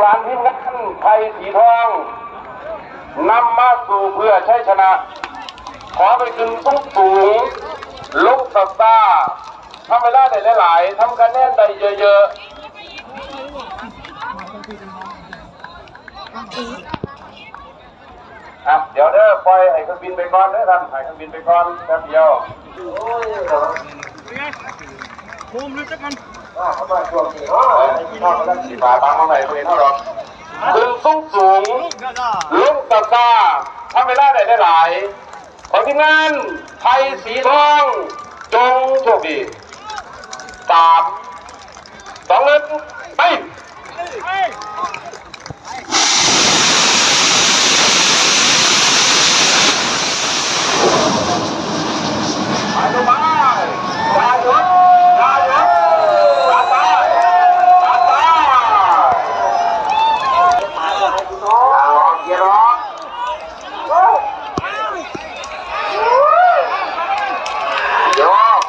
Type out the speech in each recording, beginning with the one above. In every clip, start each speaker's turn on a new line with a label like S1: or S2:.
S1: หลานที่นั่นไทยสีทองนำมาสู่เพื่อใช้ชนะ ขอไปขึ้นสูงสูงลุกสตาร์ทำเวลาได้หลายๆทำคะแนนได้เยอะๆอะเดี๋ยวเด้อปล่อยให้เครื่องบินไปก่อนเด้อท่านให้เครื่องบินไปก่อนแป๊บเดียว
S2: มุมรู้จักกัน
S1: สีฟ้าบางมาไหนตัวเองเท่าหรอขึ้นสูงสูงลุกตาตาทำเวลาได้หลาย ขอทีมงานไทยสีทอง จงโชคดีสามสองหนึ่งไป ไปดูไปอย่าหยุดอย่าหยุดตามไปตามไปเอาเกียร์ร้องโยก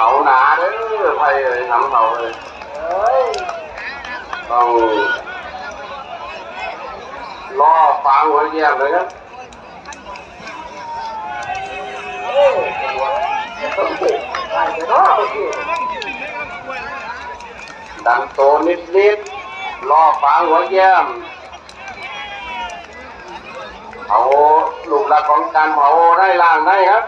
S1: เขาหนาเด้ ไปเลยทำเขาเลยต้องล่อฟังหัวเยี่ยมเลยครับดังโตนิดนิดๆล่อฟังหัวเยี่ยมเอาลูกหลักของการเผาได้ล่างได้ครับ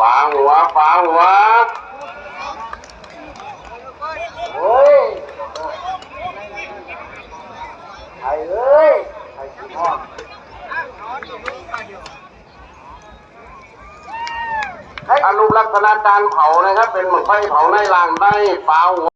S1: ฟาหัวฟาหัวโอ้ยไอ้เอ้ยไอ้ขี้ห้องอนุลักษณะการเผานะครับ เป็นเหมือนไฟเผาในลางได้ฟ้าหัว